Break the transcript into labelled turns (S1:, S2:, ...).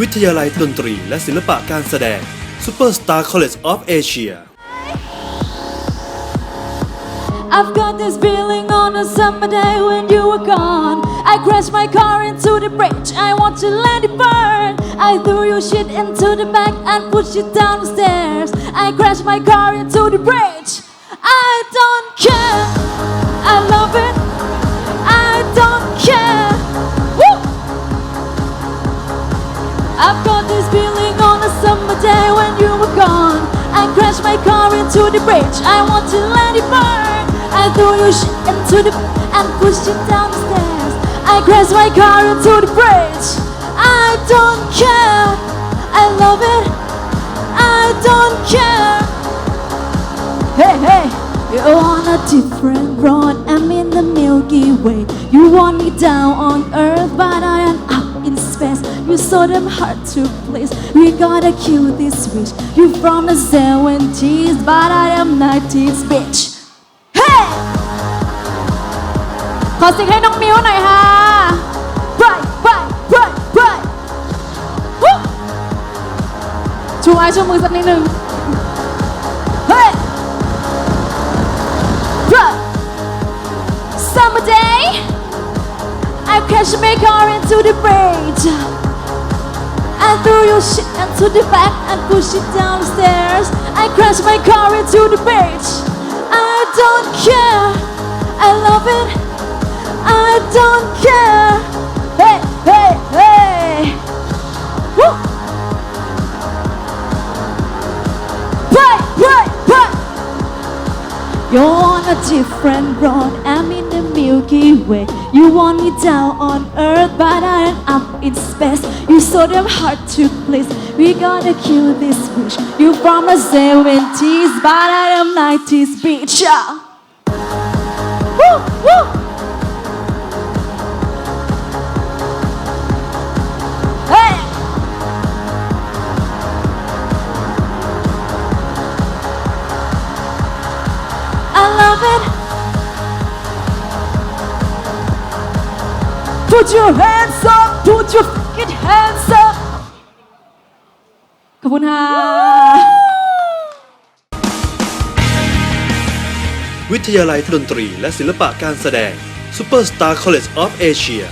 S1: วิทยาลัยดนตรีและศิลปะการแสดง Superstar College of Asia
S2: I've got this feeling on a summer day when you were gone. I crashed my car into the bridge. I want to let it burn. I threw your shit into the back and pushed it down the stairs. I crashed my car into the bridge. Summer day when you were gone. I crashed my car into the bridge. I want to let it burn. I threw your shit into the and pushed it down the stairs. I crashed my car into the bridge. I don't care. I love it. I don't care. Hey, hey, you're on a different road. I'm in the Milky Way. You want me down on earth, You're so damn hard to please. We gotta kill this wish. You from the 70s, but I am 90s, bitch. Hey! ขอเสียงให้น้องมิวหน่อยค่ะ Right, right, right, right. Woo! ชูไม้ชูมือสักนิดนึง เฮ้ย Right. Summer day, I crashed my car into the bridge. I threw your shit into the back and pushed it downstairs. I crashed my car into the bridge. I don't care. I love it. I don't care. Hey, hey, hey. Woo. Right, right, right. You're on a different road, I'm in the Milky Way. You want me down on earth, but I am up in space. You're so damn hard to please. We gotta kill this wish. You from the 70s, but I am 90s, bitch. Yeah. Woo, woo. Put your hands up, put your fucking hands up. ขอบคุณค่ะ
S1: วิทยาลัยดนตรีและศิลปะการแสดง Superstar College of Asia